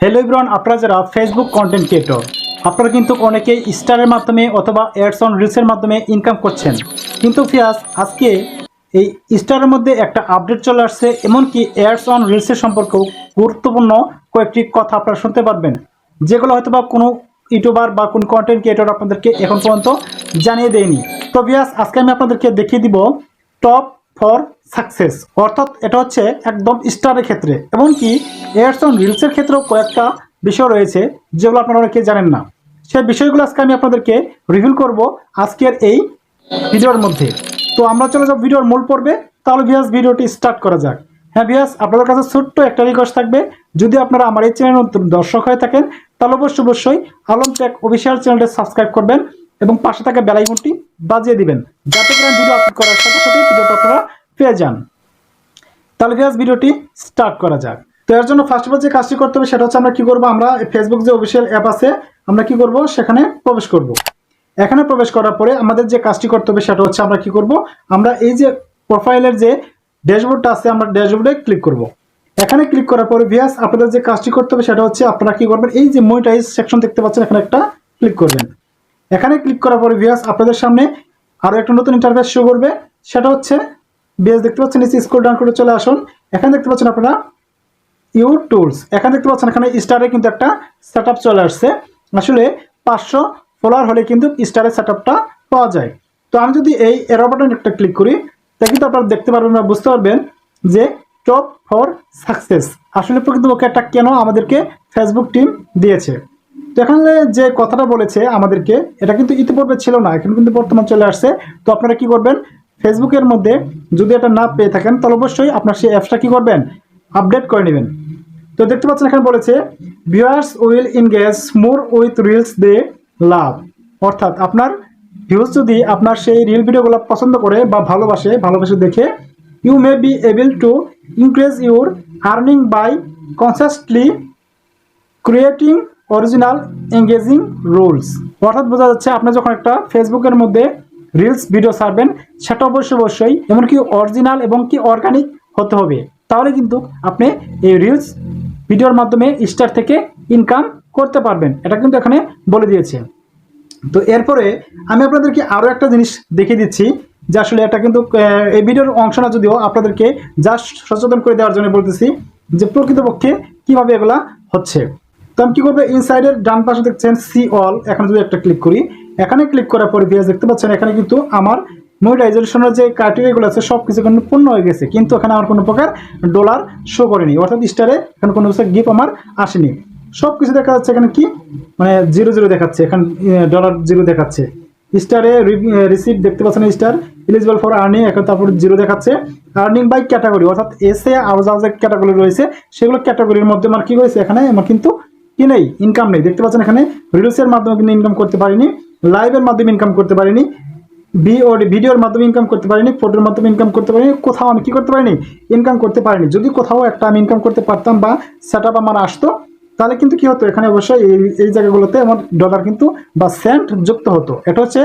Hello ইব্রন আপনারা যারা Facebook content creator আপনারা কিন্তু অনেকেই স্টারের মাধ্যমে অথবা অ্যাডস অন রিলসের মাধ্যমে ইনকাম করছেন। কিন্তু ফিয়াস আজকে এই স্টারের মধ্যে একটা আপডেট চলে আসছে, এমনকি অ্যাডস অন রিলসের সম্পর্কেও গুরুত্বপূর্ণ কয়েকটি কথা আপনারা শুনতে পারবেন, যেগুলো হয়তো বা কোনো ইউটিউবার বা কোনো কন্টেন্ট ক্রিয়েটর আপনাদেরকে এখন পর্যন্ত জানিয়ে দেয়নি। তো ভিয়াস আজকে আমি আপনাদেরকে দেখিয়ে দিব টপ ফর সাকসেস। অর্থাৎ এটা হচ্ছে একদম স্টারের ক্ষেত্রে। এমনকি এয়ারস অন রিলসের ক্ষেত্রেও কয়েকটা বিষয় রয়েছে যেগুলো আপনারা অনেকে জানেন না। সেই বিষয়গুলো আজকে আমি আপনাদেরকে রিভিল করব আজকের এই ভিডিওর মধ্যে। তো আমরা চলে যাব ভিডিওর মূল পর্বে। তাহলে ভিয়াস ভিডিওটি স্টার্ট করা যাক। হ্যাঁ ভিয়াস আপনাদের কাছে ছোট্ট একটা রিকোয়েস্ট থাকবে। যদি আপনারা আমার এই চ্যানেল নতুন দর্শক হয়ে থাকেন, তাহলে অবশ্যই অবশ্যই, আলম টেক অফিসিয়াল চ্যানেলটি সাবস্ক্রাইব করবেন। এবং পাশে থাকা বেলাই বেলাইকনটি বাজিয়ে দিবেন। যাতে করে ভিডিও আপলোড করার সাথে সাথে ভিডিওটা আপনারা পেয়ে যান। তাহলে ভিয়াস ভিডিওটি স্টার্ট করা যাক। তো এর জন্য ফার্স্ট অফ অল যে কাজটি করতে হবে সেটা হচ্ছে আমরা কি করব? আমরা ফেসবুক যে অফিসিয়াল অ্যাপ আছে, আমরা কি করব? সেখানে প্রবেশ করব। এখানে প্রবেশ করার পরে আমাদের যে কাজটি করতে হবে সেটা হচ্ছে আমরা কি করব? আমরা এই যে প্রোফাইলের যে ড্যাশবোর্ডটা আছে, আমরা ড্যাশবোর্ডে ক্লিক করব। এখানে ক্লিক করার পরে ভিয়াস আপনাদের যে কাজটি করতে হবে সেটা হচ্ছে আপনারা কি করবেন? এই যে মনিটাইজ সেকশন দেখতে পাচ্ছেন, এখানে একটা ক্লিক করবেন। এখানে ক্লিক করার পরে ভিয়াস আপনাদের সামনে আরও একটা নতুন ইন্টারফেস শো করবে। সেটা হচ্ছে বিএস দেখতে পাচ্ছেন, নিচে স্ক্রল ডাউন করে চলে আসুন। এখানে দেখতে পাচ্ছেন আপনারা ইউ টুলস এখানে দেখতে পাচ্ছেন, এখানে স্টারে কিন্তু একটা সেট চলে আসছে। আসলে পাঁচশো ফলোয়ার হলে কিন্তু স্টারের সেট পাওয়া যায়। তো আমি যদি এই এরো বাটন একটা ক্লিক করি, তা কিন্তু আপনারা দেখতে পারবেন বা বুঝতে পারবেন যে টপ ফর সাকসেস আসলে প্রকৃতপক্ষে একটা কেন আমাদেরকে ফেসবুক টিম দিয়েছে? তো এখানে যে কথাটা বলেছে আমাদেরকে, এটা কিন্তু ইতিপূর্বে ছিল না, এখন কিন্তু বর্তমান চলে আসছে। তো আপনারা কি করবেন? ফেসবুকের মধ্যে যদি এটা না পেয়ে থাকেন, তাহলে অবশ্যই আপনার সেই অ্যাপসটা কি করবেন? আপডেট করে নেবেন। তো দেখতে পাচ্ছেন এখানে বলেছে viewers will engage more with reels they love অর্থাৎ আপনার ভিউজ যদি আপনার সেই রিল ভিডিওগুলো পছন্দ করে বা ভালোবাসে ভালোবাসে দেখে you may be able to increase your earning by consciously creating original engaging rules অর্থাৎ বোঝা যাচ্ছে আপনি যখন একটা ফেসবুকের মধ্যে রিলস ভিডিও ছাড়বেন, সেটা অবশ্যই অবশ্যই এমনকি অরিজিনাল এবং কি অর্গানিক হতে হবে। তাহলে কিন্তু আপনি এই রিলস ভিডিওর মাধ্যমে স্টার থেকে ইনকাম করতে পারবেন। এটা কিন্তু এখানে বলে দিয়েছে। তো এরপরে আমি আপনাদেরকে আরও একটা জিনিস দেখিয়ে দিচ্ছি, যে আসলে এটা কিন্তু এই ভিডিওর অংশ না, যদিও আপনাদেরকে জাস্ট সচেতন করে দেওয়ার জন্য বলতেছি, যে প্রকৃতপক্ষে কীভাবে এগুলা হচ্ছে। তো আমি কী করব? ইনসাইডের ডান পাশে দেখছেন সি অল এখানে যদি একটা ক্লিক করি, এখানে ক্লিক করার পরে ভিএস দেখতে পাচ্ছেন এখানে কিন্তু আমার মনিটাইজেশনের যে ক্রাইটেরিয়াগুলো আছে সব কিছু কিন্তু পূর্ণ হয়ে গেছে। কিন্তু এখানে আমার কোনো প্রকার ডলার শো করেনি। অর্থাৎ স্টারে এখানে কোনো কিছু গিফট আমার আসেনি। সব কিছু দেখা যাচ্ছে এখানে কি? মানে জিরো জিরো দেখাচ্ছে। এখানে ডলার জিরো দেখাচ্ছে। স্টারে রিসিভ দেখতে পাচ্ছেন স্টার এলিজিবল ফর আর্নিং এখন তারপর জিরো দেখাচ্ছে। আর্নিং বাই ক্যাটাগরি অর্থাৎ এসে আরও যা ক্যাটাগরি রয়েছে। সেগুলো ক্যাটাগরির মধ্যে আমার কি হয়েছে এখানে আমার কিন্তু কি নেই? ইনকাম নেই। দেখতে পাচ্ছেন এখানে রিলসের মাধ্যমে কিন্তু ইনকাম করতে পারিনি লাইভের মাধ্যমে ইনকাম করতে পারিনি ভিওডি ভিডিওর মাধ্যমে ইনকাম করতে পারিনি ফটোর মাধ্যমে ইনকাম করতে পারিনি, কোথাও আমি কি করতে পারিনি? ইনকাম করতে পারিনি। যদি কোথাও একটা আমি ইনকাম করতে পারতাম বা সেট আপ আমার আসতো, তাহলে কিন্তু কি হতো? এখানে অবশ্যই এই এই জায়গাগুলোতে আমার ডলার কিন্তু বা সেন্ট যুক্ত হতো। এটা হচ্ছে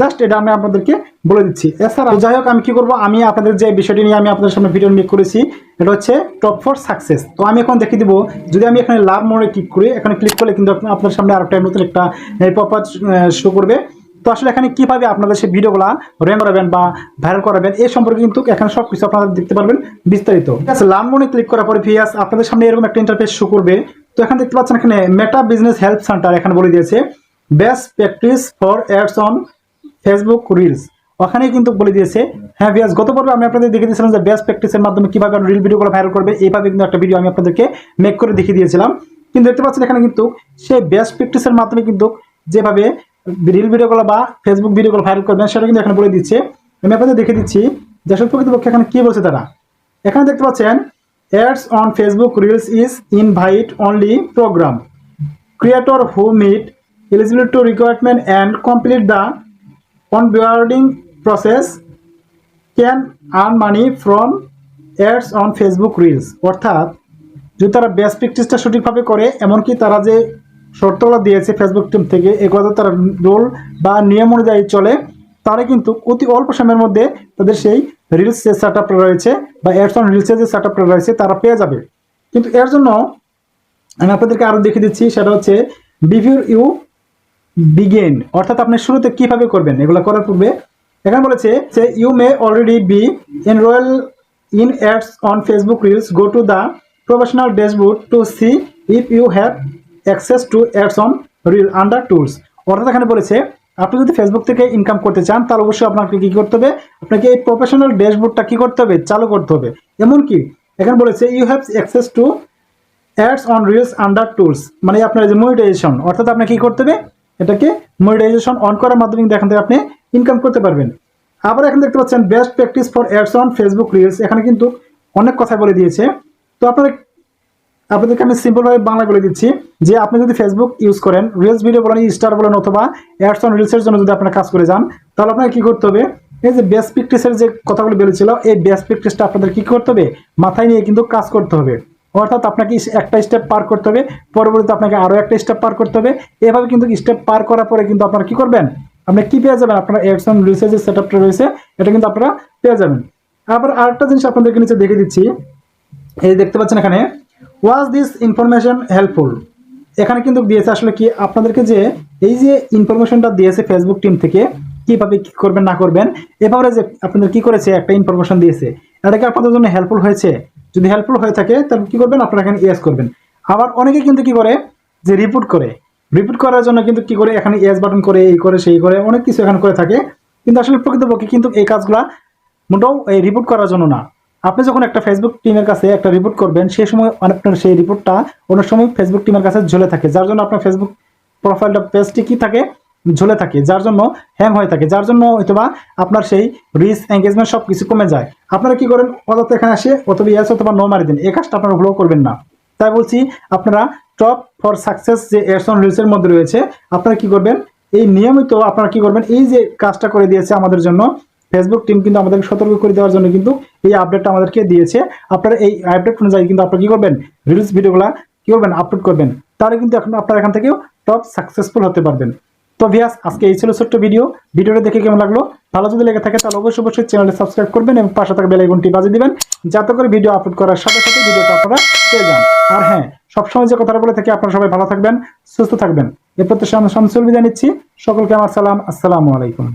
জাস্ট এটা আমি আপনাদেরকে বলে দিচ্ছি। এছাড়া যাই হোক, আমি কি করব? আমি আপনাদের যে বিষয়টি নিয়ে আমি আপনাদের সামনে ভিডিও মেক করেছি এটা হচ্ছে টপ ফর সাকসেস তো আমি এখন দেখিয়ে দিব, যদি আমি এখানে লাভ মোড়ে ক্লিক করি, এখানে ক্লিক করলে কিন্তু আপনার সামনে আরেকটা নতুন একটা পপার শো করবে। তো আসলে এখানে কীভাবে আপনাদের সেই ভিডিওগুলো র্যাঙ্ক করাবেন বা ভাইরাল করাবেন এই সম্পর্কে কিন্তু এখানে সব কিছু আপনারা দেখতে পারবেন বিস্তারিত। ঠিক আছে লামবনে ক্লিক করার পরে ভিএস আপনাদের সামনে এরকম একটা ইন্টারফেস শো করবে। তো এখানে দেখতে পাচ্ছেন এখানে মেটা বিজনেস হেল্প সেন্টার এখানে বলে দিয়েছে best practice for ads on Facebook reels ওখানেই কিন্তু বলে দিয়েছে হ্যাঁ ভিয়াস গত পর্বে আমি আপনাদের দেখে দিয়েছিলাম যে বেস্ট প্র্যাকটিসের মাধ্যমে কীভাবে রিল ভিডিওগুলো ভাইরাল করবে এইভাবে কিন্তু একটা ভিডিও আমি আপনাদেরকে মেক করে দেখিয়ে দিয়েছিলাম। কিন্তু দেখতে পাচ্ছেন এখানে কিন্তু সেই বেস্ট প্র্যাকটিসের মাধ্যমে কিন্তু যেভাবে রিল ভিডিওগুলো বা ফেসবুক ভিডিওগুলো ভাইরাল করবেন সেটা কিন্তু এখানে বলে দিচ্ছে। আমি আপনাদের দেখে দিচ্ছি যে আসলে প্রকৃতপক্ষে এখানে কী বলছে তারা। এখানে দেখতে পাচ্ছেন ads on Facebook reels is invite only program creator who meet eligibility to requirement and complete the onboarding process can earn money from ads on Facebook reels অর্থাৎ, যদি তারা বেস্ট প্র্যাকটিসটা সঠিকভাবে করে, এমনকি তারা যে শর্তগুলো দিয়েছে ফেসবুক টিম থেকে এগুলো তারা রোল বা নিয়ম অনুযায়ী চলে, তারা কিন্তু অতি অল্প সময়ের মধ্যে তাদের সেই রিলস যে সেট রয়েছে বা অ্যাডস অন রিলসের যে সেট রয়েছে, তারা পেয়ে যাবে। কিন্তু এর জন্য আমি আপনাদেরকে আরও দেখে দিচ্ছি, সেটা হচ্ছে বিফোর ইউ বিগেন অর্থাৎ আপনি শুরুতে কীভাবে করবেন, এগুলো করার পূর্বে এখানে বলেছে যে you may already be enrolled in ads on Facebook reels go to the professional dashboard to see if you have access to ads on reel under tools অর্থাৎ এখানে বলেছে, আপনি যদি ফেসবুক থেকে ইনকাম করতে চান, তাহলে অবশ্যই আপনাকে কী করতে হবে? আপনাকে এই প্রফেশনাল ড্যাশবোর্ডটা কী করতে হবে? চালু করতে হবে। এমনকি এখানে বলেছে you have access to ads on reels under tools মানে আপনার যে মনিটাইজেশন অর্থাৎ আপনাকে কী করতে হবে? এটাকে মনিটাইজেশন অন করার মাধ্যমে এখান থেকে আপনি ইনকাম করতে পারবেন। আবার এখানে দেখতে পাচ্ছেন best practice for ads on Facebook reels এখানে কিন্তু অনেক কথা বলে দিয়েছে। তো আপনারা আপনাদেরকে আমি সিম্পলভাবে বাংলা বলে দিচ্ছি যে আপনি যদি ফেসবুক ইউজ করেন রিলস ভিডিও বলেন স্টার বলেন অথবা অ্যাডস অন রিলসের জন্য যদি আপনারা কাজ করে যান, তাহলে আপনাকে কি করতে হবে? এই যে বেস্ট প্র্যাকটিসের যে কথাগুলো বলেছিল, এই বেস্ট প্র্যাকটিসটা আপনাদের কি করতে হবে? মাথায় নিয়ে কিন্তু কাজ করতে হবে। অর্থাৎ আপনাকে একটা স্টেপ পার করতে হবে, পরবর্তীতে আপনাকে আরও একটা স্টেপ পার করতে হবে। এভাবে কিন্তু স্টেপ পার করার পরে কিন্তু আপনারা কি করবেন? আপনি কি পেয়ে যাবেন? আপনার অ্যাডস অন রিলসের যে সেট আপটা রয়েছে, এটা কিন্তু আপনারা পেয়ে যাবেন। আবার আরেকটা জিনিস আপনাদেরকে নিচে দেখে দিচ্ছি। এই দেখতে পাচ্ছেন এখানে ওয়াজ দিস ইনফরমেশন হেল্পফুল এখানে কিন্তু দিয়েছে আসলে কি, আপনাদেরকে যে এই যে ইনফরমেশনটা দিয়েছে ফেসবুক টিম থেকে, কীভাবে কি করবেন, না করবেন এভাবে যে আপনাদের কি করেছে, একটা ইনফরমেশন দিয়েছে। এটা কি আপনাদের জন্য হেল্পফুল হয়েছে। যদি হেল্পফুল হয়ে থাকে, তাহলে কি করবেন? আপনারা এখানে ইয়েস করবেন। আবার অনেকে কিন্তু কি করে, যে রিপোর্ট করে। রিপোর্ট করার জন্য কিন্তু কি করে, এখানে ইয়েস বাটন করে, এই করে, সেই করে, অনেক কিছু এখানে করে থাকে। কিন্তু আসলে প্রকৃতপক্ষে কিন্তু এই কাজগুলা মোটেও এই রিপোর্ট করার জন্য না। আপনি যখন একটা ফেসবুক টিমের কাছে একটা রিপোর্ট করবেন, সেই সময় আপনার সেই রিপোর্টটা অনেক সময় ফেসবুক টিমের কাছে ঝুলে থাকে। যার জন্য আপনার ফেসবুক প্রোফাইলটা পেজটি কি থাকে? ঝুলে থাকে। যার জন্য হ্যাং হয়ে থাকে। যার জন্য হয়তোবা আপনার সেই রিচ এঙ্গেজমেন্ট সব কিছু কমে যায়। আপনারা কি করেন? অযথা এখানে আসে, অথবা ইয়াস অথবা নো মারি দিন। এই কাজটা আপনারা ভুলও করবেন না। তাই বলছি, আপনারা টপ ফর সাকসেস যে এডস অন রিলসের মধ্যে রয়েছে, আপনারা কি করবেন? এই নিয়মিত আপনারা কি করবেন? এই যে কাজটা করে দিয়েছে আমাদের জন্য ফেসবুক টিম কিন্তু আমাদেরকে সতর্ক করে দেওয়ার জন্য কিন্তু এই আপডেটটা আমাদেরকে দিয়েছে। আপনারা এই আপডেট অনুযায়ী কিন্তু আপনারা কি করবেন? রিলস ভিডিওগুলো কি করবেন? আপলোড করবেন। তাহলে কিন্তু এখন আপনারা এখান থেকেও টপ সাকসেসফুল হতে পারবেন। তো ভিয়াস আজকে এই ছিল ছোট্ট ভিডিও ভিডিওটা দেখে কেমন লাগল? ভালো যদি লেগে থাকে তাহলে অবশ্যই অবশ্যই চ্যানেলটি সাবস্ক্রাইব করবেন এবং পাশে থাকা বেল আইকনটি বাজিয়ে দিবেন, যাতে করে ভিডিও আপলোড করার সাথে সাথে ভিডিওটা আপনারা পেয়ে যান। আর হ্যাঁ সবসময় যে কথাটা বলে থাকি, আপনারা সবাই ভালো থাকবেন, সুস্থ থাকবেন। এরপর আমি শামসুল বিদায় নিচ্ছি। সকলকে আমার সালাম। আসসালামু আলাইকুম।